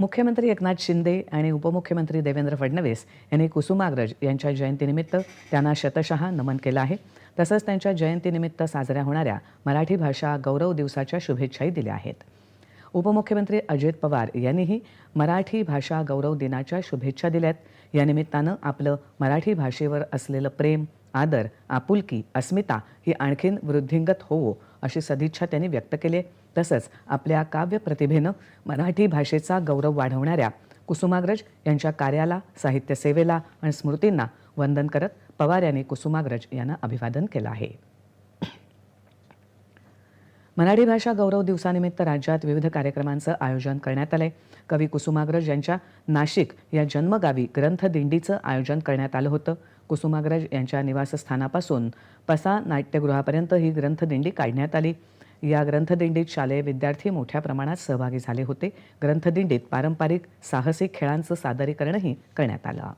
मुख्यमंत्री एकनाथ शिंदे आणि उपमुख्यमंत्री देवेंद्र फडणवीस यांनी कुसुमाग्रज यांच्या जयंतीनिमित्त त्यांना शतशः नमन केलं आहे. तसंच त्यांच्या जयंतीनिमित्त साजऱ्या होणाऱ्या मराठी भाषा गौरव दिवसाच्या शुभेच्छाही दिल्या आहेत. उपमुख्यमंत्री अजित पवार यांनीही मराठी भाषा गौरव दिनाच्या शुभेच्छा दिल्यात. या निमित्तानं आपलं मराठी भाषेवर असलेलं प्रेम आदर आपुलकी अस्मिता ही आणखीन वृद्धिंगत होवो अशी सदिच्छा त्यांनी व्यक्त केली. तसंच आपल्या काव्य प्रतिभेनं मराठी भाषेचा गौरव वाढवणाऱ्या कुसुमाग्रज यांच्या कार्याला साहित्य सेवेला आणि स्मृतींना वंदन करत पवार यांनी कुसुमाग्रज यांना अभिवादन केलं आहे. मराठी भाषा गौरव दिवसानिमित्त राज्यात विविध कार्यक्रमांचं आयोजन करण्यात आलंय. कवी कुसुमाग्रज यांच्या नाशिक या जन्मगावी ग्रंथदिंडीचं आयोजन करण्यात आलं होतं. कुसुमाग्रज यांच्या निवासस्थानापासून पसा नाट्यगृहापर्यंत ही ग्रंथदिंडी काढण्यात आली. या ग्रंथदिंडीत शालेय विद्यार्थी मोठ्या प्रमाणात सहभागी झाले होते. ग्रंथदिंडीत पारंपरिक साहसी खेळांचं सादरीकरणही करण्यात आलं.